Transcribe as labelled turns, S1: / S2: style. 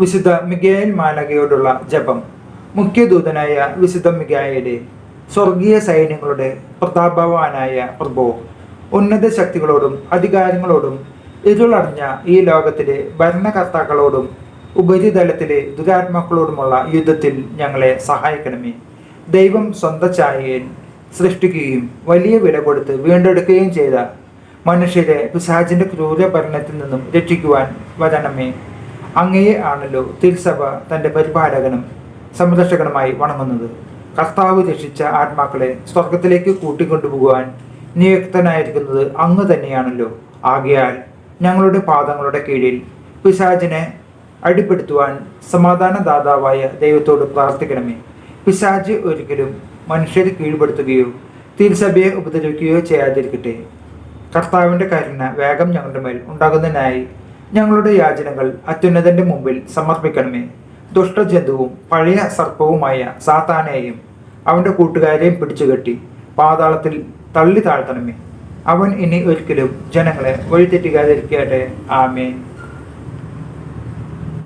S1: വിശുദ്ധ മിഗായൽ മാലകയോടുള്ള ജപം. മുഖ്യദൂതനായ വിശുദ്ധ മിഗായലെ സ്വർഗീയ സൈന്യങ്ങളുടെ പ്രതാപവാനായ പ്രഭു ഉന്നത ശക്തികളോടും അധികാരങ്ങളോടും ഇരുളടഞ്ഞ ഈ ലോകത്തിലെ ഭരണകർത്താക്കളോടും ഉപരിതലത്തിലെ ദുരാത്മാക്കളോടുമുള്ള യുദ്ധത്തിൽ ഞങ്ങളെ സഹായിക്കണമേ. ദൈവം സ്വന്തം ഛായയിൽ സൃഷ്ടിക്കുകയും വലിയ വില കൊടുത്ത് വീണ്ടെടുക്കുകയും ചെയ്ത മനുഷ്യരെ പിശാചിന്റെ ക്രൂര ഭരണത്തിൽ നിന്നും രക്ഷിക്കുവാൻ വരണമേ. അങ്ങയെ ആണല്ലോ തിരുസഭ തന്റെ പരിപാലകനും സംരക്ഷകനുമായി വണങ്ങുന്നത്. കർത്താവ് രക്ഷിച്ച ആത്മാക്കളെ സ്വർഗത്തിലേക്ക് കൂട്ടിക്കൊണ്ടുപോകുവാൻ നിയുക്തനായിരിക്കുന്നത് അങ്ങ് തന്നെയാണല്ലോ. ആകയാൽ ഞങ്ങളുടെ പാദങ്ങളുടെ കീഴിൽ പിശാചിനെ അടിപ്പെടുത്തുവാൻ സമാധാനദാതാവായ ദൈവത്തോട് പ്രാർത്ഥിക്കണമേ. പിശാജ് ഒരിക്കലും മനുഷ്യരെ കീഴ്പ്പെടുത്തുകയോ തിരുസഭയെ ഉപദ്രവിക്കുകയോ ചെയ്യാതിരിക്കട്ടെ. കർത്താവിന്റെ കരുണ വേഗം ഞങ്ങളുടെ മേൽ ഉണ്ടാകുന്നതിനായി ഞങ്ങളുടെ യാചനകൾ അത്യുന്നതന്റെ മുമ്പിൽ സമർപ്പിക്കണമേ. ദുഷ്ടജന്തുവും പഴയ സർപ്പവുമായ സാത്താനെയും അവന്റെ കൂട്ടുകാരെയും പിടിച്ചുകെട്ടി പാതാളത്തിൽ തള്ളി താഴ്ത്തണമേ. അവൻ ഇനി ഒരിക്കലും ജനങ്ങളെ വഴിതെറ്റിക്കാതിരിക്കട്ടെ. ആമേൻ.